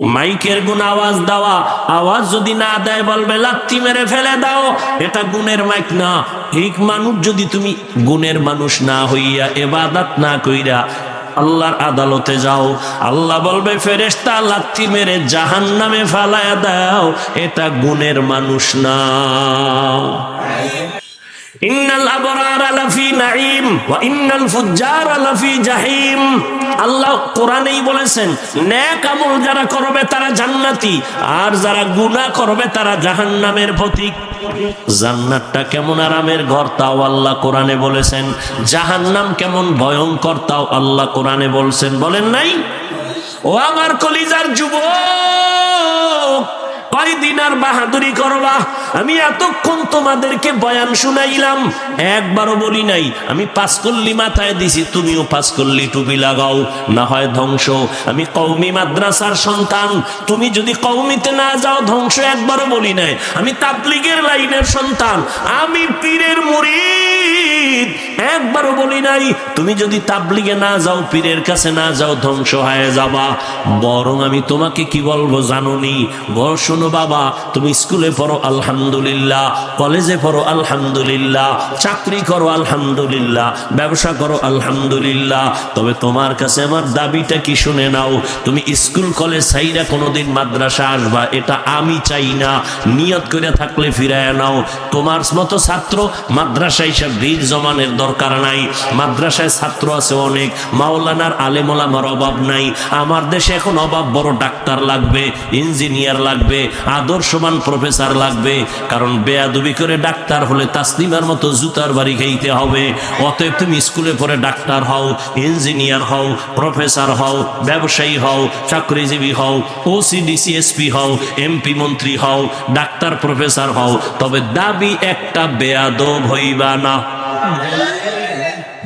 মাইকের গুণ আওয়াজ দেওয়া, আওয়াজ যদি না দেয় বলবে, লাত্তি মেরে ফেলে দাও, এটা গুণের মাইক না। ঠিক মানুষ যদি তুমি গুণের মানুষ না হইয়া এবাদাত না কইরা আল্লাহর আদালতে যাও, আল্লাহ বলবে, ফেরেশতা লাত্তি মেরে জাহান নামে ফালায়া দাও, এটা গুণের মানুষ না। ইন্নাল আবরার লাফি নাঈম, ওয়া ইন্নাল ফুজ্জার লাফি জাহিম। আল্লাহ কোরআনেই বলেছেন ন্যাক আমল যারা করবে তারা জান্নাতি, আর যারা গুণা করবে তারা জাহান্নামের ভতিক জান্নাতটা কেমন আরামের ঘর, তাও আল্লাহ কোরআনে বলেছেন। জাহান্নাম কেমন ভয়ঙ্কর, তাও আল্লাহ কোরআনে বলছেন। বলেন নাই? ও আমার কলিজার যুবক! কয়দিন আর বাহাদুরি করবা। আমি এতক্ষণ তোমাদেরকে বয়ান শুনাইলাম, একবারও বলি নাই, আমি পাঁচ কল্লি মাথায় দিছি, তুমিও পাঁচ কল্লি টুপি লাগাও, না হয় ধ্বংস। আমি কৌমি মাদ্রাসার সন্তান, তুমি যদি কৌমিতে না যাও, ধ্বংস একবারও বলি নাই। আমি তাবলিগের লাইনের সন্তান, আমি পীরের মুরিদ একবারও বলি নাই, তুমি যদি তাবলিগে না যাও, পীরের কাছে না যাও, ধ্বংস হয়ে যাবা। বরং আমি তোমাকে কি বলব জানোনি? বড় শোনো বাবা, তুমি স্কুলে পড়ো, আলহামদুলিল্লাহ। কলেজে পড়ো, আলহামদুলিল্লাহ। চাকরি করো, আলহামদুলিল্লাহ। ব্যবসা করো, আলহামদুলিল্লাহ। তবে তোমার কাছে আমার দাবিটা কি শুনে নাও? তুমি স্কুল, কলেজ সাইরা কোনোদিন মাদ্রাসা আসবা, এটা আমি চাই না। নিয়ত করে থাকলে ফিরায় নাও। তোমার মতো ছাত্র মাদ্রাসা হিসাব বীর জমানের দরকার নাই মাদ্রাসায় ছাত্র আছে অনেক। মাওলানার আলেমোলামার অভাব নাই। আমার দেশে এখন অভাব বড় ডাক্তার লাগবে, ইঞ্জিনিয়ার লাগবে আদর্শমান প্রফেসর লাগবে। কারণ বেয়াদুবি করে ডাক্তার হলে তাসলিমার মতো জুতার বাড়ি খাইতে হবে। অতএব তুমি স্কুলে পড়ে ডাক্তার হও, ইঞ্জিনিয়ার হও, প্রফেসর হও, ব্যবসায়ী হও, চাকরিজীবী হও ওসি ডিসিএসপি হও এমপি মন্ত্রী হও, ডাক্তার, প্রফেসর হও। তবে দাবি একটা বেয়াদব হইবা না।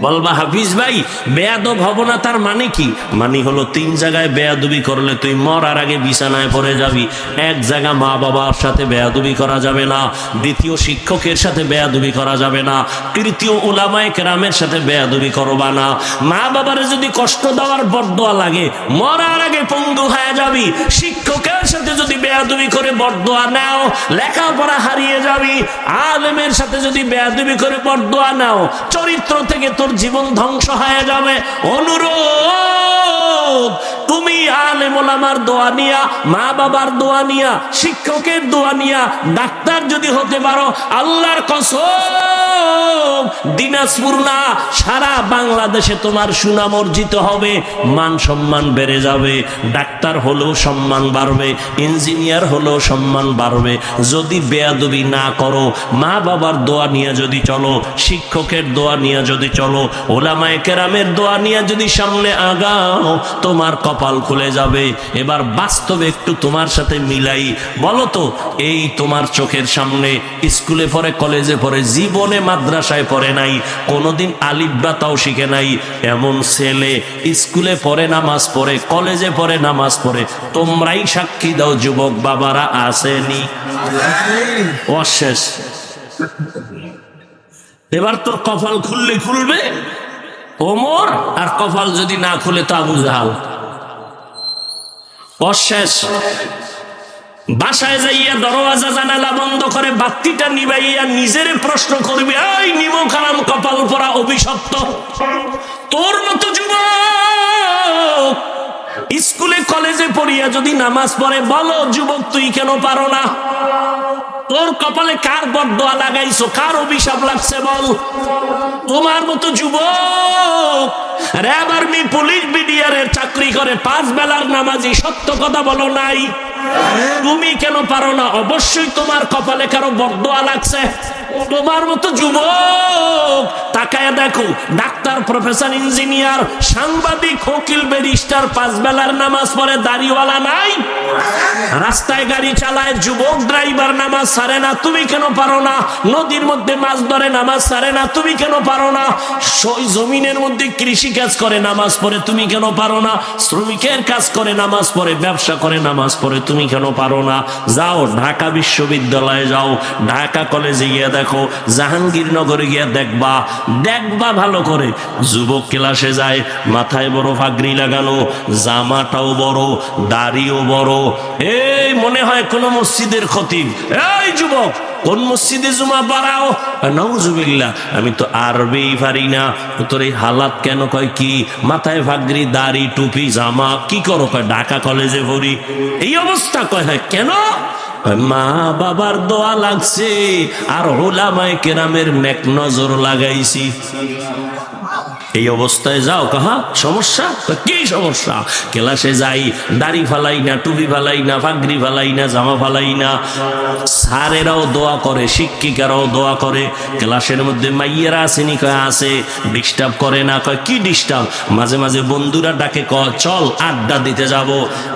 বলবা হাফিজ ভাই, বেয়াদব হব না তার মানে কি? মানে হলো তিন জায়গায় বেয়াদবি করলে তুই মরার আগে বিছানায় পড়ে যাবি। এক জায়গা মা বাবার সাথে বেয়াদবি করা যাবে না, দ্বিতীয় শিক্ষকের সাথে বেয়াদবি করা যাবে না, তৃতীয় ওলামায় কেরামের সাথে বেয়াদবি করবা না। মা বাবার যদি কষ্ট দেওয়ার বরদোয়া লাগে, মরার আগে পঙ্গু হয়ে যাবি। শিক্ষকের সাথে যদি বেয়াদবি করে বরদোয়া নাও, লেখাপড়া হারিয়ে যাবি। আলেমের সাথে যদি বেয়াদবি করে বরদোয়া নাও, চরিত্র থেকে তোর জীবন ধ্বংস হয়ে যাবে। অনুরোধ তুমি আলেমার দোয়া নিয়া, মা বাবার দোয়া নিয়া, শিক্ষকের দোয়া নিয়া, ডাক্তার যদি হতে পারো, আল্লাহর কসম, দিনাজপুর না, সারা বাংলাদেশে তোমার সুনাম অর্জিত হবে, মান সম্মান বেড়ে যাবে, ডাক্তার হলেও সম্মান বাড়বে, ইঞ্জিনিয়ার হলেও সম্মান বাড়বে, যদি বেয়াদবি না করো, মা বাবার দোয়া নিয়ে যদি চলো, শিক্ষকের দোয়া নিয়ে যদি চলো, ওলামায় কেরামের দোয়া নিয়ে যদি সামনে আগাও, তোমার কপাল খুলে যাবে। এবার বাস্তবে একটু তোমার সাথে মিলাই। বলো তো, এই তোমার চোখের সামনে স্কুলে পড়ে, কলেজে পড়ে, জীবনে মাদ্রাসায় পড়ে নাই, কোনোদিন আলিব্বা তাও শিখে নাই। এমন ছেলে স্কুলে পড়ে, নামাজ পড়ে, কলেজে পড়ে, নামাজ পড়ে। তোমরাই সাক্ষী দাও, যুবক বাবারা আসেনি। অশেষ। এবার তোর কপাল খুললে খুলবে? ওমর, আর কপাল যদি না খুলে তা বুঝাল অশেষ। বাসায় যাইয়া দরওয়াজা, জানালা বন্ধ করে বাতিটা নিবাইয়া নিজের প্রশ্ন করবে, এই নিমো খারাম কপাল পরা অভিশপ্ত। তোর মতো যুবক স্কুলে, কলেজে পড়িয়া যদি নামাজ পড়ে, বলো, যুবক, তুই কেন পারো না? তোর কপালে কার বদয়া লাগাইছো? কার অভিশাপ লাগছে বল? তোমার মতো যুবক, র্যাব আর্মি, পুলিশ, বিডিআরের চাকরি করে, পাঁচ বেলার নামাজি, সত্য কথা বলো নাই। তুমি কেন পারো না? অবশ্যই তোমার কপালে কারও বদয়া লাগছে। তোমার মতো যুবক তাকায় দেখো, ডাক্তার, প্রফেসর, ইঞ্জিনিয়ার, সাংবাদিক নামাজ দাড়িওয়ালা নাই? রাস্তায় গাড়ি চালায়, যুবক, ড্রাইভার, নামাজ সারে না, তুমি কেন পারো না? নদীর মধ্যে মাছ ধরে, নামাজ সারে না, তুমি কেন পারো না? সই জমিনের মধ্যে কৃষি কাজ করে, নামাজ পড়ে, তুমি কেন পারো না? শ্রমিকের কাজ করে, নামাজ পড়ে, ব্যবসা করে, নামাজ পড়ে, তুমি কেন পারো না? যাও, ঢাকা বিশ্ববিদ্যালয়ে যাও, ঢাকা কলেজে গিয়ে দেখো, জাহাঙ্গীরনগরে গিয়ে দেখবা দেখবা ভালো করে। যুবক ক্লাসে যায়, মাথায় বড় ফাগরি লাগানো, জামাটাও বড়, দাড়িও বড়। এই মনে হয় কোন মসজিদের খতিব। এই যুবক, কোন মসজিদে জুমা বাড়াও নজুবিল্লা আমি তো আরবি পারি না। তোর এই হালাত কেন কয় কি? মাথায় ভাগরি দাড়ি, টুপি, জামা, কি করো কয়? ঢাকা কলেজে পড়ি। এই অবস্থা কয় হয়? কেন? মা বাবার দোয়া লাগছে আর ওলামায় কেরামের নেক নজর লাগাইছি। এই অবস্থায় যাও। কাহা, সমস্যা? কি সমস্যা? ক্লাসে যাই, দাড়ি ফালাই না, টুপি ফালাই না, ফাগরি ফালাই না, জামা ফালাই না। স্যারেরাও দোয়া করে, শিক্ষিকারাও দোয়া করে। ক্লাসের মধ্যে মাইয়েরা আসেনি, কয় আছে ডিস্টার্ব করে না। কয়, কি ডিস্টার্ব মাঝে মাঝে বন্ধুরা ডাকে ক চল, আড্ডা দিতে যাব।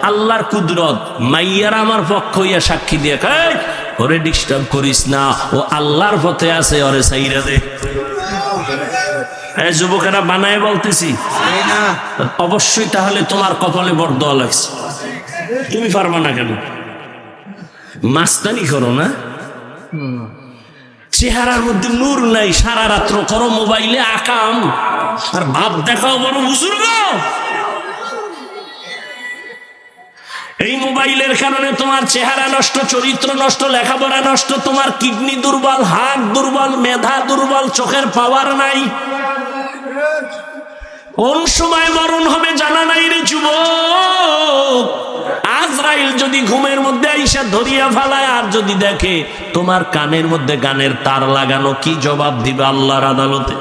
আল্লাহর কুদরত, মাইয়ারা আমার পক্ষ হইয়া সাক্ষী দিয়ে, কয় ওরে ডিস্টার্ব করিস না। ও আল্লাহর পথে আছে, ওরে সাইরা দে। যুবকেরা বানায় বলতেছি। অবশ্যই তাহলে তোমার কপালে বড় দোয়া লাগছে। তুমি পারবা না কেন? মাস্তানি করো না। চেহারার মধ্যে নূর নাই সারা রাত্র করো মোবাইলে আকাম। আর ভাব দেখাও বড় বুজুর্গ। এই মোবাইলের কারণে তোমার চেহারা নষ্ট চরিত্র নষ্ট লেখাপড়া নষ্ট তোমার কিডনি দুর্বল হাত দুর্বল মেধা দুর্বল চোখের পাওয়ার নাই। কোন সময় মরণ হবে জানা নাই রে যুবক? আজরাইল যদি ঘুমের মধ্যে আইসা ধরিয়া ফেলায়, আর যদি দেখে তোমার কানের মধ্যে গানের তার লাগানো, কি জবাব দিবে আল্লাহর আদালতে?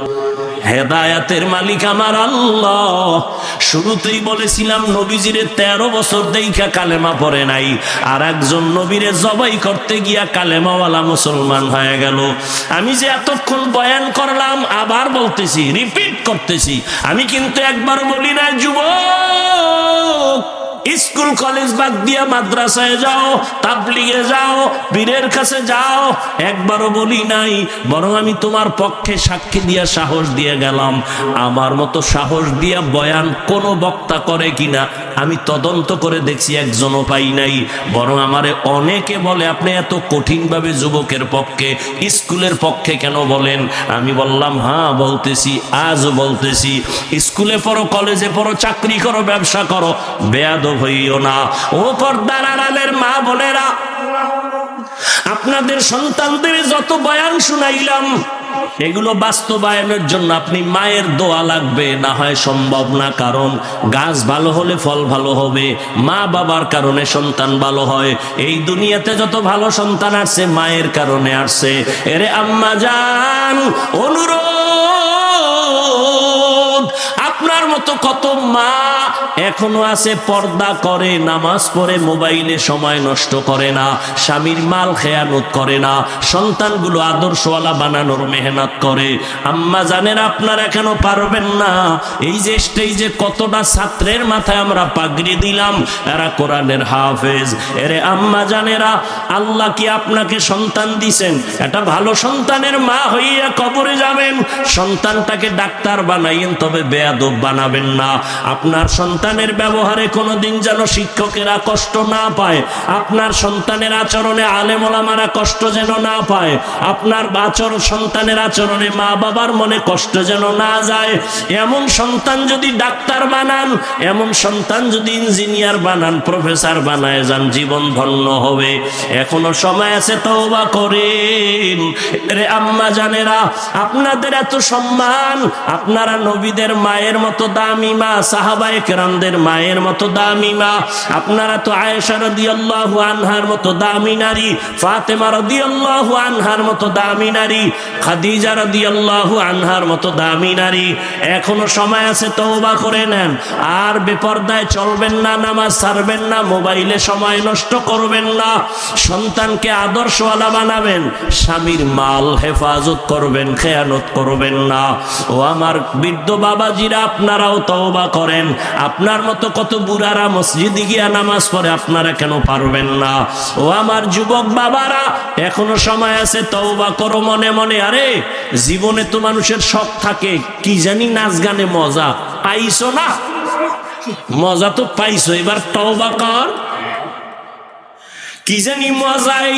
হেদায়াতের মালিক আমার আল্লাহ। শুরুতেই বলেছিলাম, নবীজিরে তেরো বছর দেখা কালেমা পড়ে নাই। আর একজন নবীরে জবাই করতে গিয়া কালেমাওয়ালা মুসলমান হয়ে গেল। আমি যে এতক্ষণ বয়ান করলাম, আবার বলতেছি রিপিট করতেছি। আমি কিন্তু একবার বলি না যুবক! স্কুল, কলেজ বাদ দিয়া মাদ্রাসায় যাও, তাবলিগে যাও, বীরের কাছে যাও। একবারও বলি নাই, বরং আমি তোমার পক্ষে সাক্ষী দিয়া সাহস দিয়ে গেলাম। আমার মতো সাহস দিয়া বয়ান কোন বক্তা করে কিনা, আমি তদন্ত করে দেখছি একজনও পাই নাই। বরং আমারে অনেকে বলে, আপনি এত কঠিনভাবে যুবকের পক্ষে, স্কুলের পক্ষে কেন বলেন? আমি বললাম হ্যাঁ বলতেছি, আজও বলতেছি। স্কুলে পড়ো, কলেজে পড়ো, চাকরি করো, ব্যবসা করো। বেয়াদ হইও না। ও পর্দার আড়ালের মা বোনেরা, আপনাদের সন্তানদের যত বয়ান শুনাইলাম, এগুলো বাস্তবায়নের জন্য আপনি মায়ের দোয়া লাগবে, না হয় সম্ভব না, কারণ গাছ ভালো হলে ফল ভালো হবে, মা বাবার কারণে সন্তান ভালো হয়। এই দুনিয়াতে যত ভালো সন্তান আসছে, মায়ের কারণে আসছে। এরে আম্মা যান অনুরোধ! আপনার মতো কত মা এখনও আছে, পর্দা করে, নামাজ পড়ে, মোবাইলে সময় নষ্ট করে না, স্বামীর মাল খেয়ানত করে না, সন্তানগুলো আদর্শওয়ালা বানানোর মেহনত করে। আম্মা জানেন আপনারা কেন পারবেন না? এই যে স্টেজে কতটা ছাত্রের মাথায় আমরা পাগড়ি দিলাম, এরা কোরআনের হাফেজ। এরে আম্মা জানেরা, আল্লাহ কি আপনাকে সন্তান দিছেন? একটা ভালো সন্তানের মা হইয়া কবরে যাবেন। সন্তানটাকে ডাক্তার বানাইয়েন, তবে বেয়াদব বানাবেন না। আপনার সন্তানের ব্যবহারে কোনোদিন যেন শিক্ষকেরা কষ্ট না পায়। আপনার সন্তানের আচরণে আলেমোলামারা কষ্ট যেন না পায়। আপনার বাচর সন্তানের আচরণে মা বাবার মনে কষ্ট যেন না যায়। এমন সন্তান যদি ডাক্তার বানান, এমন সন্তান যদি ইঞ্জিনিয়ার বানান, প্রফেসর বানায় যান, জীবন ধন্য হবে। এখনও সময় আছে তওবা করেন। রে আম্মা জানেরা, আপনাদের এত সম্মান, আপনারা নবীদের মায়ের মতো দামি মা সাহাবায়ে কেরামদের মায়ের মতো দামি মা, আপনারা তো আয়েশা রাদিয়াল্লাহু আনহার মতো দামি নারী, ফাতেমা রাদিয়াল্লাহু আনহার মতো দামি নারী, খাদিজা রাদিয়াল্লাহু আনহার মতো দামি নারী। এখনও সময় আছে তওবা করে নেন। আর বেপর্দায় চলবেন না, নামাজ ছাড়বেন না, মোবাইলে সময় নষ্ট করবেন না। সন্তানকে আদর্শওয়ালা বানাবেন, স্বামীর মাল হেফাজত করবেন, খেয়ানত করবেন না। ও আমার বৃদ্ধ বাবাজিরা আপনারাও তওবা করেন। আপনার মতো কত বুড়ারা মসজিদে গিয়া নামাজ পড়ে, আপনারা কেন পারবেন না? ও আমার যুবক বাবারা, এখনও সময় আছে, তওবা করো মনে মনে। আরে, জীবনে তো মানুষের শখ থাকে, কি জানি নাচ গানে মজা পাইছো না? মজা তো পাইছো, এবার তওবা কর। কি জানি মজাই,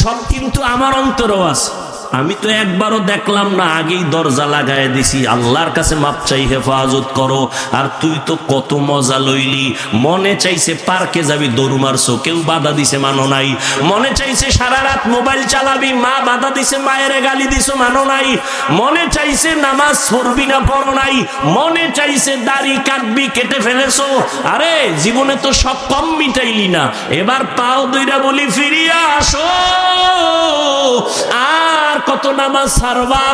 সব কিন্তু আমার অন্তরও আছে। আমি তো একবারও দেখলাম না, আগেই দরজা লাগাই দিছি। আল্লাহর কাছে মাপ চাই, হেফাজত করো। আর তুই তো কত মজা লইলি। মনে চাইছে পার্কে যাবি দৌড় মারছো। কেউ বাধা দিছে, মানো নাই। মনে চাইছে সারা রাত মোবাইল চালাবি, মা বাধা দিছে, মায়ের গালি দিছো, মানো নাই। মনে চাইছে নামাজ পড়বি না, পড়ো নাই। মনে চাইছে দাড়ি কাটবি, কেটে ফেলেছো। আরে, জীবনে তো সব কম মিটাইলি না। এবার পাও দুইটা বলি, ফিরিয়া আসো। আর নামাজ সারবা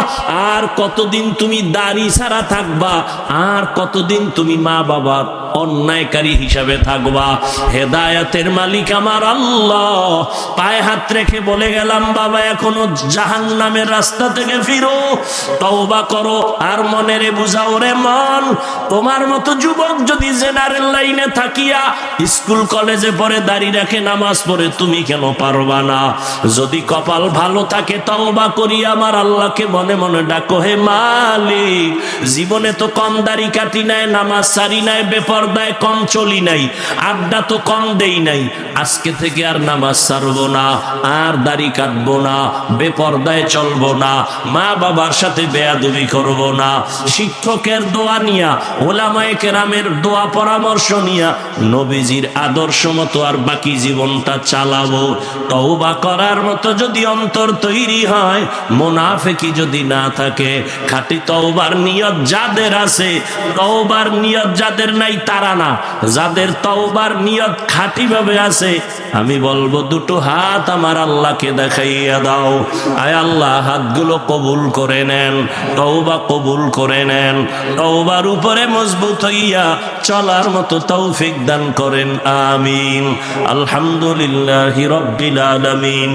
আর কতদিন তুমি দাড়ি সারা থাকবা আর কতদিন তুমি মা বাবা অন্যায়কারী হিসাবে থাকবা। হেদায়াতের মালিক আমার আল্লাহ। পায়ে হাত রেখে বলে গেলাম, বাবা, এখনও জাহান নামের রাস্তা থেকে ফিরো। তওবা করো আর মনে রে বুঝাও রে মন। তোমার মতো যুবক যদি জেনারেল লাইনে থাকিয়া স্কুল, কলেজে পড়ে দাঁড়িয়ে রাখে, নামাজ পড়ে, তুমি কেন পারবা না? যদি কপাল ভালো থাকে, তওবা করি। আমার আল্লাহকে মনে মনে ডাকো, হে মালিক। জীবনে তো কম দাড়ি কাটি নাই, নামাজ সারি নাই বেপরদায় কম চলি নাই, আড্ডা তো কম দেই নাই। আজকে থেকে আর নামাজ সারবো না, আর দাড়ি কাটবো না, বেপরদায় চলবো না, মা বাবার সাথে বেয়াদবি করব না। শিক্ষকের দোয়া নিয়া, ওলামায়ে কেরামের দোয়া পরামর্শ নিয়া, নবীজির আদর্শ মতো আর বাকি জীবনটা চালাবো। তওবা করার মতো যদি অন্তর তৈরি হয়, মোনাফেকি যদি না থাকে, খাঁটি তওবার নিয়ত যাদের আছে, তওবার নিয়ত যাদের নাই তারা না। যাদের তওবার নিয়ত খাঁটি ভাবে আছে, আমি বলব দুটো হাত আমার আল্লাহকে দেখাইয়া দাও। আয় আল্লাহ, হাতগুলো কবুল করে নেন, তওবা কবুল করে নেন। তওবার উপরে মজবুত হইয়া চলার মতো তৌফিক দান করেন, আমিন। আলহামদুলিল্লাহি রব্বিল আলামিন।